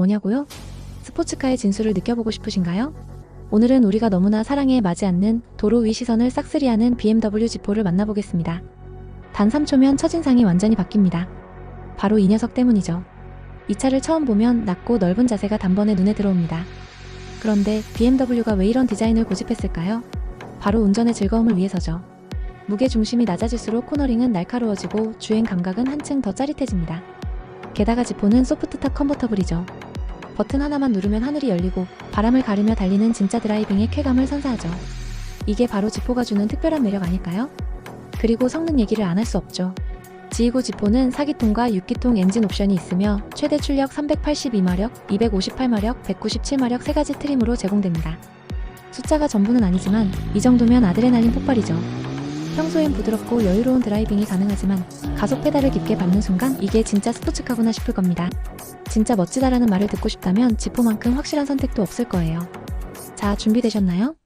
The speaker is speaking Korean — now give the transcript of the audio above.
뭐냐고요? 스포츠카의 진수를 느껴보고 싶으신가요? 오늘은 우리가 너무나 사랑에 맞지 않는 도로 위 시선을 싹쓸이하는 BMW G4를 만나보겠습니다. 단 3초면 첫인상이 완전히 바뀝니다. 바로 이 녀석 때문이죠. 이 차를 처음 보면 낮고 넓은 자세가 단번에 눈에 들어옵니다. 그런데 BMW가 왜 이런 디자인을 고집했을까요? 바로 운전의 즐거움을 위해서죠. 무게 중심이 낮아질수록 코너링은 날카로워지고 주행 감각은 한층 더 짜릿해집니다. 게다가 지포는 소프트탑 컨버터블이죠. 버튼 하나만 누르면 하늘이 열리고 바람을 가르며 달리는 진짜 드라이빙의 쾌감을 선사하죠. 이게 바로 지포가 주는 특별한 매력 아닐까요? 그리고 성능 얘기를 안 할 수 없죠. 지이고 지포는 4기통과 6기통 엔진 옵션이 있으며 최대 출력 382마력, 258마력, 197마력 세 가지 트림으로 제공됩니다. 숫자가 전부는 아니지만 이 정도면 아드레날린 폭발이죠. 평소엔 부드럽고 여유로운 드라이빙이 가능하지만 가속 페달을 깊게 밟는 순간 이게 진짜 스포츠카구나 싶을 겁니다. 진짜 멋지다라는 말을 듣고 싶다면 지포만큼 확실한 선택도 없을 거예요. 자, 준비되셨나요?